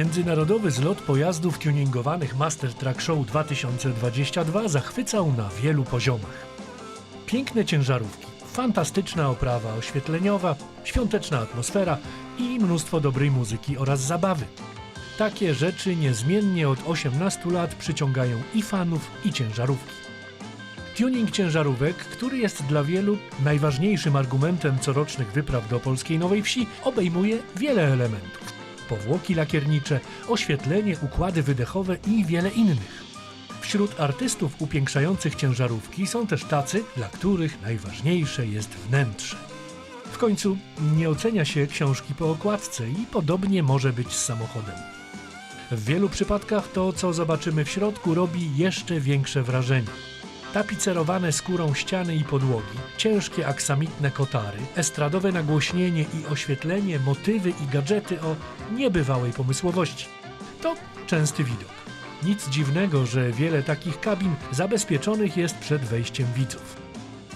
Międzynarodowy zlot pojazdów tuningowanych Master Truck Show 2022 zachwycał na wielu poziomach. Piękne ciężarówki, fantastyczna oprawa oświetleniowa, świąteczna atmosfera i mnóstwo dobrej muzyki oraz zabawy. Takie rzeczy niezmiennie od 18 lat przyciągają i fanów, i ciężarówki. Tuning ciężarówek, który jest dla wielu najważniejszym argumentem corocznych wypraw do polskiej Nowej Wsi, obejmuje wiele elementów. Powłoki lakiernicze, oświetlenie, układy wydechowe i wiele innych. Wśród artystów upiększających ciężarówki są też tacy, dla których najważniejsze jest wnętrze. W końcu nie ocenia się książki po okładce i podobnie może być z samochodem. W wielu przypadkach to, co zobaczymy w środku, robi jeszcze większe wrażenie. Tapicerowane skórą ściany i podłogi, ciężkie aksamitne kotary, estradowe nagłośnienie i oświetlenie, motywy i gadżety o niebywałej pomysłowości. To częsty widok. Nic dziwnego, że wiele takich kabin zabezpieczonych jest przed wejściem widzów.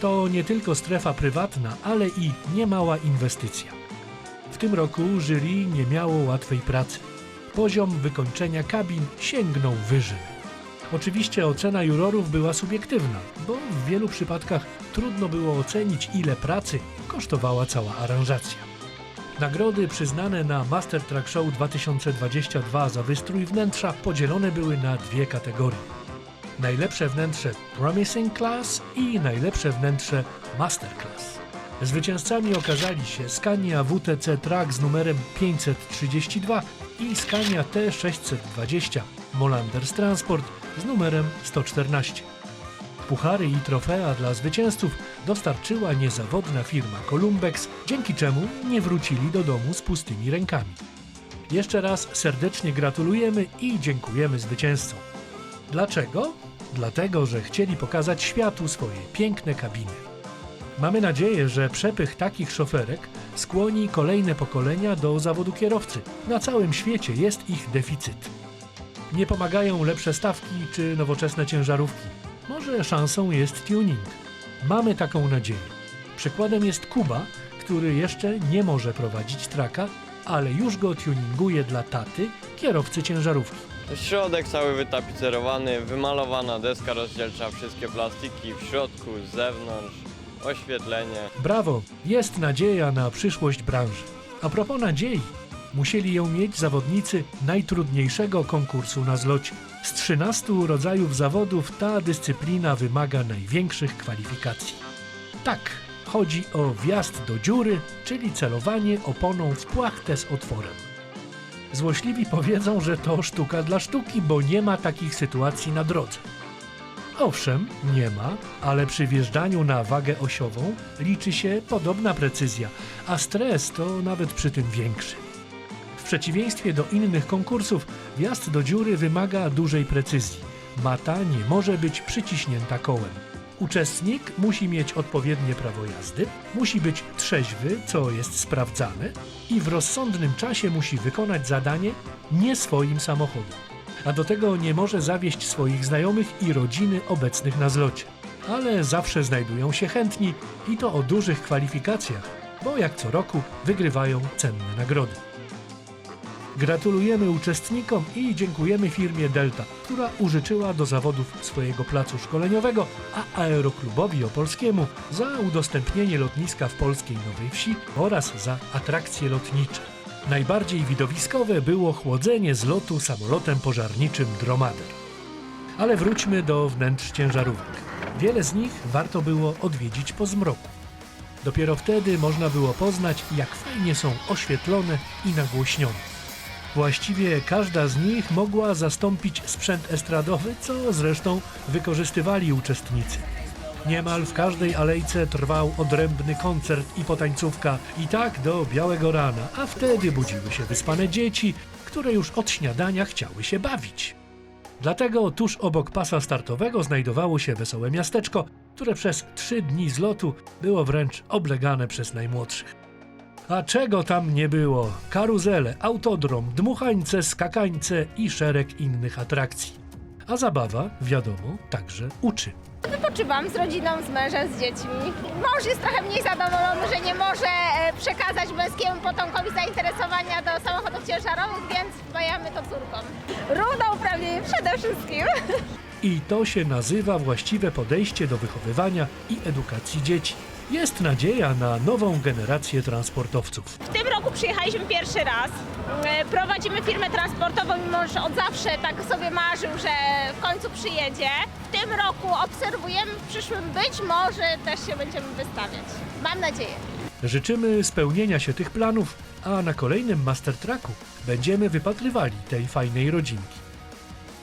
To nie tylko strefa prywatna, ale i niemała inwestycja. W tym roku jury nie miało łatwej pracy. Poziom wykończenia kabin sięgnął wyżej. Oczywiście ocena jurorów była subiektywna, bo w wielu przypadkach trudno było ocenić, ile pracy kosztowała cała aranżacja. Nagrody przyznane na Master Truck Show 2022 za wystrój wnętrza podzielone były na dwie kategorie. Najlepsze wnętrze Promising Class i najlepsze wnętrze Master Class. Zwycięzcami okazali się Scania WTC Track z numerem 532 i Scania T620 Molanders Transport z numerem 114. Puchary i trofea dla zwycięzców dostarczyła niezawodna firma Columbex, dzięki czemu nie wrócili do domu z pustymi rękami. Jeszcze raz serdecznie gratulujemy i dziękujemy zwycięzcom. Dlaczego? Dlatego, że chcieli pokazać światu swoje piękne kabiny. Mamy nadzieję, że przepych takich szoferek skłoni kolejne pokolenia do zawodu kierowcy. Na całym świecie jest ich deficyt. Nie pomagają lepsze stawki czy nowoczesne ciężarówki. Może szansą jest tuning. Mamy taką nadzieję. Przykładem jest Kuba, który jeszcze nie może prowadzić traka, ale już go tuninguje dla taty, kierowcy ciężarówki. Środek cały wytapicerowany, wymalowana deska rozdzielcza, wszystkie plastiki w środku, z zewnątrz, oświetlenie. Brawo, jest nadzieja na przyszłość branży. A propos nadziei, musieli ją mieć zawodnicy najtrudniejszego konkursu na zlocie. Z 13 rodzajów zawodów ta dyscyplina wymaga największych kwalifikacji. Tak, chodzi o wjazd do dziury, czyli celowanie oponą w płachtę z otworem. Złośliwi powiedzą, że to sztuka dla sztuki, bo nie ma takich sytuacji na drodze. Owszem, nie ma, ale przy wjeżdżaniu na wagę osiową liczy się podobna precyzja, a stres to nawet przy tym większy. W przeciwieństwie do innych konkursów, wjazd do dziury wymaga dużej precyzji. Mata nie może być przyciśnięta kołem. Uczestnik musi mieć odpowiednie prawo jazdy, musi być trzeźwy, co jest sprawdzane, i w rozsądnym czasie musi wykonać zadanie nie swoim samochodem a do tego nie może zawieść swoich znajomych i rodziny obecnych na zlocie. Ale zawsze znajdują się chętni i to o dużych kwalifikacjach, bo jak co roku wygrywają cenne nagrody. Gratulujemy uczestnikom i dziękujemy firmie Delta, która użyczyła do zawodów swojego placu szkoleniowego, a Aeroklubowi Opolskiemu za udostępnienie lotniska w polskiej Nowej Wsi oraz za atrakcje lotnicze. Najbardziej widowiskowe było chłodzenie z lotu samolotem pożarniczym Dromader. Ale wróćmy do wnętrz ciężarówek. Wiele z nich warto było odwiedzić po zmroku. Dopiero wtedy można było poznać, jak fajnie są oświetlone i nagłośnione. Właściwie każda z nich mogła zastąpić sprzęt estradowy, co zresztą wykorzystywali uczestnicy. Niemal w każdej alejce trwał odrębny koncert i potańcówka i tak do białego rana, a wtedy budziły się wyspane dzieci, które już od śniadania chciały się bawić. Dlatego tuż obok pasa startowego znajdowało się wesołe miasteczko, które przez trzy dni zlotu było wręcz oblegane przez najmłodszych. A czego tam nie było? Karuzele, autodrom, dmuchańce, skakańce i szereg innych atrakcji. A zabawa, wiadomo, także uczy. Wypoczywam z rodziną, z mężem, z dziećmi. Mąż jest trochę mniej zadowolony, że nie może e, przekazać męskiemu potomkowi zainteresowania do samochodów ciężarowych, więc wbajamy to córkom. Równouprawnienie przede wszystkim. I to się nazywa właściwe podejście do wychowywania i edukacji dzieci. Jest nadzieja na nową generację transportowców. W tym roku przyjechaliśmy pierwszy raz. E, Prowadzimy firmę transportową i mąż od zawsze tak sobie marzył, że w końcu przyjedzie. W tym roku obserwujemy, w przyszłym być może też się będziemy wystawiać. Mam nadzieję. Życzymy spełnienia się tych planów, a na kolejnym Master Tracku będziemy wypatrywali tej fajnej rodzinki.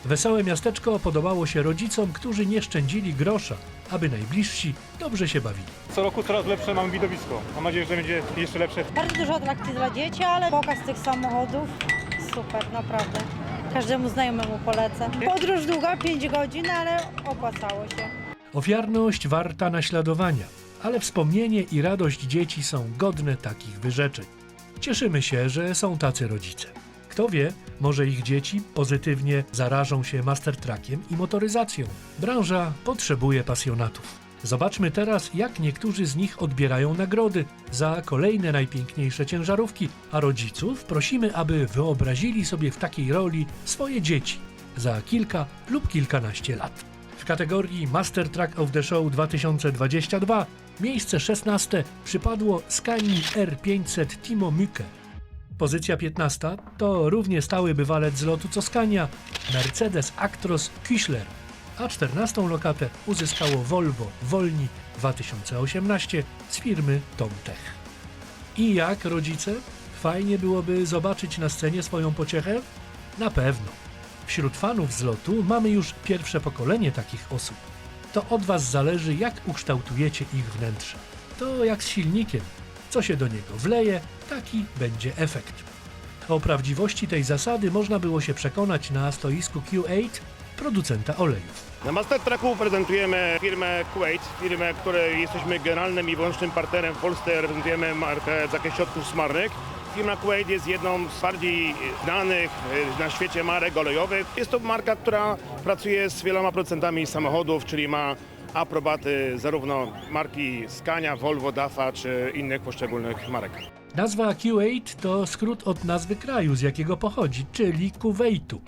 Wesołe miasteczko podobało się rodzicom, którzy nie szczędzili grosza, aby najbliżsi dobrze się bawili. Co roku coraz lepsze mamy widowisko. Mam nadzieję, że będzie jeszcze lepsze Bardzo dużo atrakcji dla dzieci, ale pokaz tych samochodów super, naprawdę. Każdemu znajomemu polecę. Podróż długa, 5 godzin, ale opłacało się. Ofiarność warta naśladowania, ale wspomnienie i radość dzieci są godne takich wyrzeczeń. Cieszymy się, że są tacy rodzice. Kto wie, może ich dzieci pozytywnie zarażą się mastertrackiem i motoryzacją. Branża potrzebuje pasjonatów. Zobaczmy teraz, jak niektórzy z nich odbierają nagrody za kolejne najpiękniejsze ciężarówki, a rodziców prosimy, aby wyobrazili sobie w takiej roli swoje dzieci za kilka lub kilkanaście lat. W kategorii Master Track of the Show 2022 miejsce 16 przypadło Scanii R500 Timo Mücke. Pozycja 15 to równie stały bywalec z lotu co Scania Mercedes Actros Küchler, a 14 lokatę uzyskało Volvo Wolni 2018 z firmy Tomtech. I jak rodzice? Fajnie byłoby zobaczyć na scenie swoją pociechę? Na pewno. Wśród fanów z lotu mamy już pierwsze pokolenie takich osób. To od Was zależy, jak ukształtujecie ich wnętrze. To jak z silnikiem. Co się do niego wleje, taki będzie efekt. O prawdziwości tej zasady można było się przekonać na stoisku Q8 producenta olejów. Na Master Trucku prezentujemy firmę Kuwait, firmę, której jesteśmy generalnym i wyłącznym partnerem w Polsce, reprezentujemy markę w zakresie środków smarnych. Firma Kuwait jest jedną z bardziej znanych na świecie marek olejowych. Jest to marka, która pracuje z wieloma producentami samochodów, czyli ma aprobaty zarówno marki Scania, Volvo, Dafa czy innych poszczególnych marek. Nazwa Q8 to skrót od nazwy kraju, z jakiego pochodzi, czyli Kuwaitu.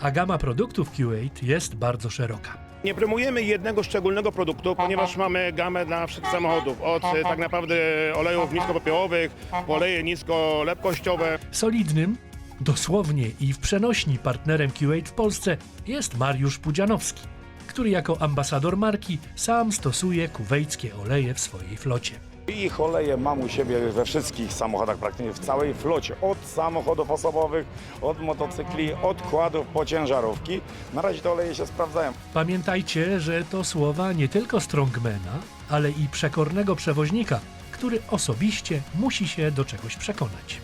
A gama produktów Q8 jest bardzo szeroka. Nie promujemy jednego szczególnego produktu, ponieważ mamy gamę dla wszystkich samochodów. Od tak naprawdę olejów niskopopiołowych, po oleje niskolepkościowe. Solidnym, dosłownie i w przenośni partnerem Q8 w Polsce jest Mariusz Pudzianowski, który jako ambasador marki sam stosuje kuwejskie oleje w swojej flocie. Ich oleje mam u siebie we wszystkich samochodach, praktycznie w całej flocie. Od samochodów osobowych, od motocykli, od kładów po ciężarówki. Na razie te oleje się sprawdzają. Pamiętajcie, że to słowa nie tylko strongmana, ale i przekornego przewoźnika, który osobiście musi się do czegoś przekonać.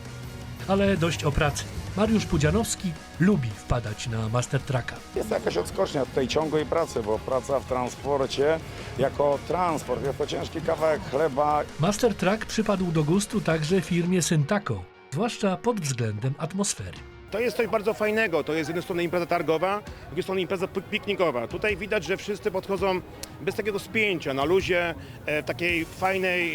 Ale dość o pracy. Mariusz Pudzianowski lubi wpadać na Master Tracka. Jest jakaś odskocznia od tej ciągłej pracy, bo praca w transporcie jako transport to ciężki kawałek chleba. Master Track przypadł do gustu także firmie Syntaco, zwłaszcza pod względem atmosfery. To jest coś bardzo fajnego. To jest z jednej strony impreza targowa, z drugiej strony impreza pik- piknikowa. Tutaj widać, że wszyscy podchodzą bez takiego spięcia, na luzie, e, takiej fajnej,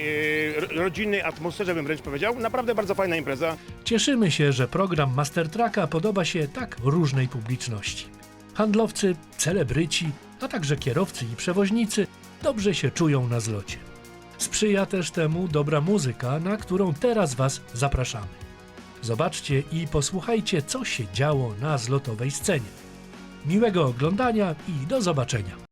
e, ro- rodzinnej atmosferze, bym wręcz powiedział. Naprawdę bardzo fajna impreza. Cieszymy się, że program Master Tracka podoba się tak różnej publiczności. Handlowcy, celebryci, a także kierowcy i przewoźnicy dobrze się czują na zlocie. Sprzyja też temu dobra muzyka, na którą teraz Was zapraszamy. Zobaczcie i posłuchajcie, co się działo na zlotowej scenie. Miłego oglądania i do zobaczenia.